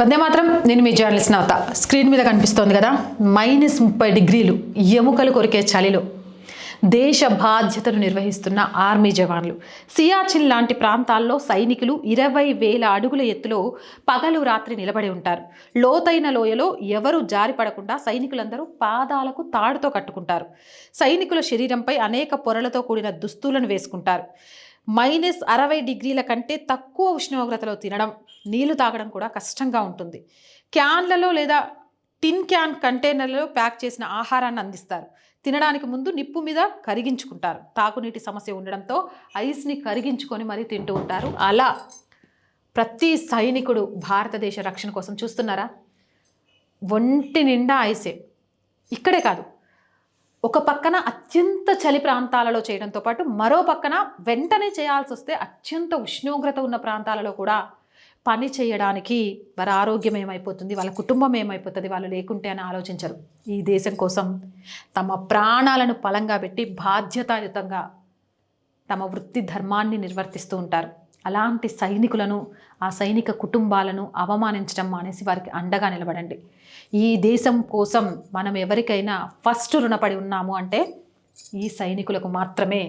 వందే మాత్రం నేను మీ జర్నలిస్ట్ నవత. స్క్రీన్ మీద కనిపిస్తోంది కదా మైనస్ ముప్పై డిగ్రీలు ఎముకలు కొరికే చలిలో. దేశ బాధ్యతను నిర్వహిస్తున్న ఆర్మీ జవాన్లు. సియాచిన్ లాంటి ప్రాంతాల్లో సైనికులు ఇరవై వేల అడుగుల ఎత్తులో పగలు రాత్రి నిలబడి ఉంటారు. లోతైన లోయలో ఎవరు జారిపడకుండా సైనికులందరూ పాదాలకు తాడుతో కట్టుకుంటారు. సైనికుల శరీరంపై అనేక పొరలతో కూడిన దుస్తులను వేసుకుంటారు. మైనస్ అరవై డిగ్రీల కంటే తక్కువ ఉష్ణోగ్రతలో తినడం నీళ్ళు తాగడం కూడా కష్టంగా ఉంటుంది. క్యాన్లలో లేదా టిన్ క్యాన్ కంటైనర్లలో ప్యాక్ చేసిన ఆహారాన్ని అందిస్తారు. తినడానికి ముందు నిప్పు మీద కరిగించుకుంటారు. తాగునీటి సమస్య ఉండడంతో ఐస్ని కరిగించుకొని మరీ తింటూ ఉంటారు. అలా ప్రతి సైనికుడు భారతదేశ రక్షణ కోసం చూస్తున్నారా? ఒంటి నిండా ఐసే. ఇక్కడే కాదు ఒక పక్కన అత్యంత చలి ప్రాంతాలలో చేయడంతో పాటు మరో పక్కన వెంటనే చేయాల్సి వస్తే అత్యంత ఉష్ణోగ్రత ఉన్న ప్రాంతాలలో కూడా పని చేయడానికి వారి ఆరోగ్యం ఏమైపోతుంది వాళ్ళ కుటుంబం ఏమైపోతుంది వాళ్ళు లేకుంటే అని ఆలోచించరు. ఈ దేశం కోసం తమ ప్రాణాలను పలంగా పెట్టి బాధ్యతాయుతంగా తమ వృత్తి ధర్మాన్ని నిర్వర్తిస్తూ ఉంటారు. అలాంటి సైనికులను ఆ సైనిక కుటుంబాలను అవమానించడం మానేసి వారికి అండగా నిలబడండి. ఈ దేశం కోసం మనం ఎవరికైనా ఫస్ట్ రుణపడి ఉన్నాము అంటే ఈ సైనికులకు మాత్రమే.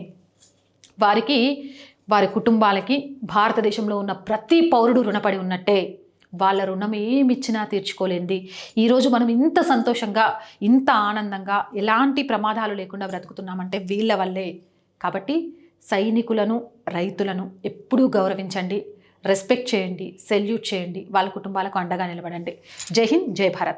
వారికి వారి కుటుంబాలకి భారతదేశంలో ఉన్న ప్రతి పౌరుడు రుణపడి ఉన్నట్టే. వాళ్ళ రుణం ఏమిచ్చినా తీర్చుకోలేంది. ఈరోజు మనం ఇంత సంతోషంగా ఇంత ఆనందంగా ఎలాంటి ప్రమాదాలు లేకుండా బ్రతుకుతున్నామంటే వీళ్ళ వల్లే. కాబట్టి సైనికులను రైతులను ఎప్పుడూ గౌరవించండి రెస్పెక్ట్ చేయండి సెల్యూట్ చేయండి వాళ్ళ కుటుంబాలకు అండగా నిలబడండి. జై హింద్ జై భారత్.